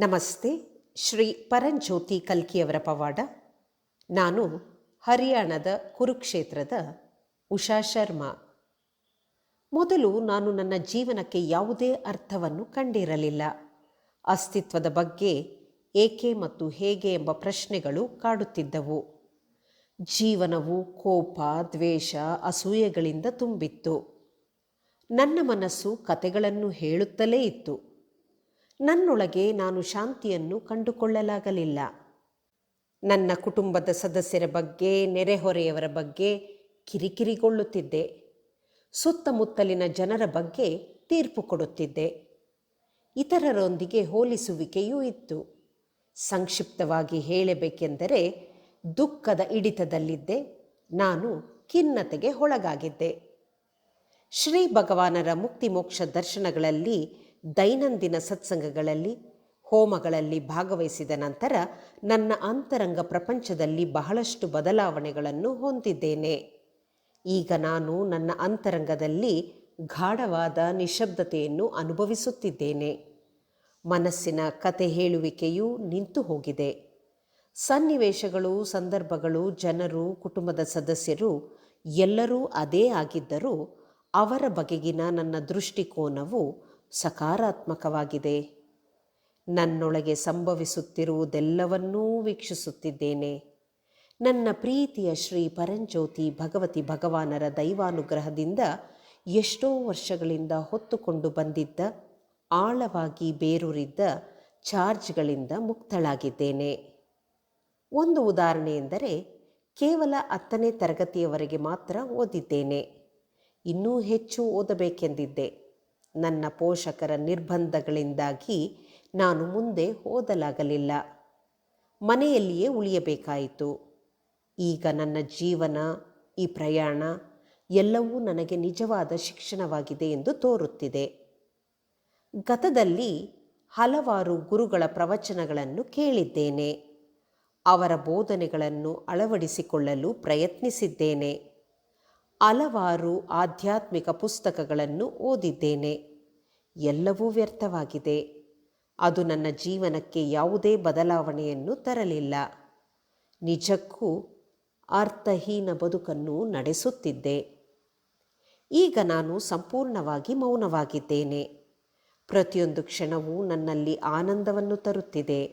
ನಮಸ್ತೆ, ಶ್ರೀ ಪರಂಜ್ಯೋತಿ ಕಲ್ಕಿಯವರ ಪವಾಡ. ನಾನು ಹರಿಯಾಣದ ಕುರುಕ್ಷೇತ್ರದ ಉಷಾ ಶರ್ಮಾ. ಮೊದಲು ನಾನು ನನ್ನ ಜೀವನಕ್ಕೆ ಯಾವುದೇ ಅರ್ಥವನ್ನು ಕಂಡಿರಲಿಲ್ಲ. ಅಸ್ತಿತ್ವದ ಬಗ್ಗೆ ಏಕೆ ಮತ್ತು ಹೇಗೆ ಎಂಬ ಪ್ರಶ್ನೆಗಳು ಕಾಡುತ್ತಿದ್ದವು. ಜೀವನವು ಕೋಪ, ದ್ವೇಷ, ಅಸೂಯೆಗಳಿಂದ ತುಂಬಿತ್ತು. ನನ್ನ ಮನಸ್ಸು ಕತೆಗಳನ್ನು ಹೇಳುತ್ತಲೇ ಇತ್ತು. ನನ್ನೊಳಗೆ ನಾನು ಶಾಂತಿಯನ್ನು ಕಂಡುಕೊಳ್ಳಲಾಗಲಿಲ್ಲ. ನನ್ನ ಕುಟುಂಬದ ಸದಸ್ಯರ ಬಗ್ಗೆ, ನೆರೆಹೊರೆಯವರ ಬಗ್ಗೆ ಕಿರಿಕಿರಿಗೊಳ್ಳುತ್ತಿದ್ದೆ. ಸುತ್ತಮುತ್ತಲಿನ ಜನರ ಬಗ್ಗೆ ತೀರ್ಪು ಕೊಡುತ್ತಿದ್ದೆ. ಇತರರೊಂದಿಗೆ ಹೋಲಿಸುವಿಕೆಯೂ ಇತ್ತು. ಸಂಕ್ಷಿಪ್ತವಾಗಿ ಹೇಳಬೇಕೆಂದರೆ, ದುಃಖದ ಹಿಡಿತದಲ್ಲಿದ್ದೆ. ನಾನು ಖಿನ್ನತೆಗೆ ಒಳಗಾಗಿದ್ದೆ. ಶ್ರೀ ಭಗವಾನರ ಮುಕ್ತಿ ಮೋಕ್ಷ ದರ್ಶನಗಳಲ್ಲಿ ದೈನಂದಿನ ಸತ್ಸಂಗಗಳಲ್ಲಿ, ಹೋಮಗಳಲ್ಲಿ ಭಾಗವಹಿಸಿದ ನಂತರ ನನ್ನ ಅಂತರಂಗ ಪ್ರಪಂಚದಲ್ಲಿ ಬಹಳಷ್ಟು ಬದಲಾವಣೆಗಳನ್ನು ಹೊಂದಿದ್ದೇನೆ. ಈಗ ನಾನು ನನ್ನ ಅಂತರಂಗದಲ್ಲಿ ಗಾಢವಾದ ನಿಶಬ್ದತೆಯನ್ನು ಅನುಭವಿಸುತ್ತಿದ್ದೇನೆ. ಮನಸ್ಸಿನ ಕತೆ ಹೇಳುವಿಕೆಯು ನಿಂತು ಹೋಗಿದೆ. ಸನ್ನಿವೇಶಗಳು, ಸಂದರ್ಭಗಳು, ಜನರು, ಕುಟುಂಬದ ಸದಸ್ಯರು ಎಲ್ಲರೂ ಅದೇ ಆಗಿದ್ದರೂ ಅವರ ಬಗೆಗಿನ ನನ್ನ ದೃಷ್ಟಿಕೋನವು ಸಕಾರಾತ್ಮಕವಾಗಿದೆ. ನನ್ನೊಳಗೆ ಸಂಭವಿಸುತ್ತಿರುವುದೆಲ್ಲವನ್ನೂ ವೀಕ್ಷಿಸುತ್ತಿದ್ದೇನೆ. ನನ್ನ ಪ್ರೀತಿಯ ಶ್ರೀ ಪರಂಜ್ಯೋತಿ ಭಗವತಿ ಭಗವಾನರ ದೈವಾನುಗ್ರಹದಿಂದ ಎಷ್ಟೋ ವರ್ಷಗಳಿಂದ ಹೊತ್ತುಕೊಂಡು ಬಂದಿದ್ದ, ಆಳವಾಗಿ ಬೇರೂರಿದ್ದ ಚಾರ್ಜ್ಗಳಿಂದ ಮುಕ್ತಳಾಗಿದ್ದೇನೆ. ಒಂದು ಉದಾಹರಣೆ ಎಂದರೆ, ಕೇವಲ ಹತ್ತನೇ ತರಗತಿಯವರೆಗೆ ಮಾತ್ರ ಓದಿದ್ದೇನೆ. ಇನ್ನೂ ಹೆಚ್ಚು ಓದಬೇಕೆಂದಿದ್ದೆ. ನನ್ನ ಪೋಷಕರ ನಿರ್ಬಂಧಗಳಿಂದಾಗಿ ನಾನು ಮುಂದೆ ಓದಲಾಗಲಿಲ್ಲ ಮನೆಯಲ್ಲಿಯೇ ಉಳಿಯಬೇಕಾಯಿತು. ಈಗ ನನ್ನ ಜೀವನ, ಈ ಪ್ರಯಾಣ ಎಲ್ಲವೂ ನನಗೆ ನಿಜವಾದ ಶಿಕ್ಷಣವಾಗಿದೆ ಎಂದು ತೋರುತ್ತಿದೆ. ಗತದಲ್ಲಿ ಹಲವಾರು ಗುರುಗಳ ಪ್ರವಚನಗಳನ್ನು ಕೇಳಿದ್ದೇನೆ. ಅವರ ಬೋಧನೆಗಳನ್ನು ಅಳವಡಿಸಿಕೊಳ್ಳಲು ಪ್ರಯತ್ನಿಸಿದ್ದೇನೆ. ಹಲವಾರು ಆಧ್ಯಾತ್ಮಿಕ ಪುಸ್ತಕಗಳನ್ನು ಓದಿದ್ದೇನೆ. ಎಲ್ಲವೂ ವ್ಯರ್ಥವಾಗಿದೆ. ಅದು ನನ್ನ ಜೀವನಕ್ಕೆ ಯಾವುದೇ ಬದಲಾವಣೆಯನ್ನು ತರಲಿಲ್ಲ. ನಿಜಕ್ಕೂ ಅರ್ಥಹೀನ ಬದುಕನ್ನು ನಡೆಸುತ್ತಿದ್ದೆ. ಈಗ ನಾನು ಸಂಪೂರ್ಣವಾಗಿ ಮೌನವಾಗಿದ್ದೇನೆ. ಪ್ರತಿಯೊಂದು ಕ್ಷಣವೂ ನನ್ನಲ್ಲಿ ಆನಂದವನ್ನು ತರುತ್ತಿದೆ.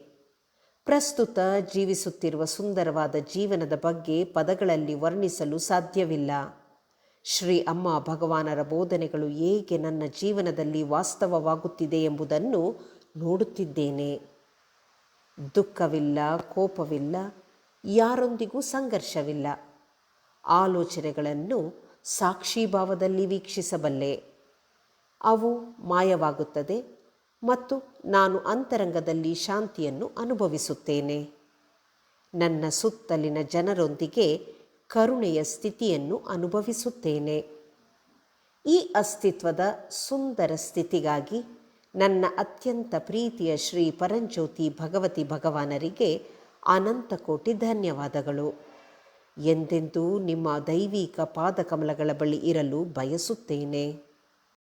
ಪ್ರಸ್ತುತ ಜೀವಿಸುತ್ತಿರುವ ಸುಂದರವಾದ ಜೀವನದ ಬಗ್ಗೆ ಪದಗಳಲ್ಲಿ ವರ್ಣಿಸಲು ಸಾಧ್ಯವಿಲ್ಲ. ಶ್ರೀ ಅಮ್ಮ ಭಗವಾನರ ಬೋಧನೆಗಳು ಹೇಗೆ ನನ್ನ ಜೀವನದಲ್ಲಿ ವಾಸ್ತವವಾಗುತ್ತಿದೆ ಎಂಬುದನ್ನು ನೋಡುತ್ತಿದ್ದೇನೆ. ದುಃಖವಿಲ್ಲ, ಕೋಪವಿಲ್ಲ, ಯಾರೊಂದಿಗೂ ಸಂಘರ್ಷವಿಲ್ಲ. ಆಲೋಚನೆಗಳನ್ನು ಸಾಕ್ಷಿಭಾವದಲ್ಲಿ ವೀಕ್ಷಿಸಬಲ್ಲೆ. ಅವು ಮಾಯವಾಗುತ್ತದೆ ಮತ್ತು ನಾನು ಅಂತರಂಗದಲ್ಲಿ ಶಾಂತಿಯನ್ನು ಅನುಭವಿಸುತ್ತೇನೆ. ನನ್ನ ಸುತ್ತಲಿನ ಜನರೊಂದಿಗೆ ಕರುಣೆಯ ಸ್ಥಿತಿಯನ್ನು ಅನುಭವಿಸುತ್ತೇನೆ. ಈ ಅಸ್ತಿತ್ವದ ಸುಂದರ ಸ್ಥಿತಿಗಾಗಿ ನನ್ನ ಅತ್ಯಂತ ಪ್ರೀತಿಯ ಶ್ರೀ ಪರಂಜ್ಯೋತಿ ಭಗವತಿ ಭಗವಾನರಿಗೆ ಅನಂತ ಕೋಟಿ ಧನ್ಯವಾದಗಳು. ಎಂದೆಂದೂ ನಿಮ್ಮ ದೈವಿಕ ಪಾದಕಮಲಗಳ ಬಳಿ ಇರಲು ಬಯಸುತ್ತೇನೆ.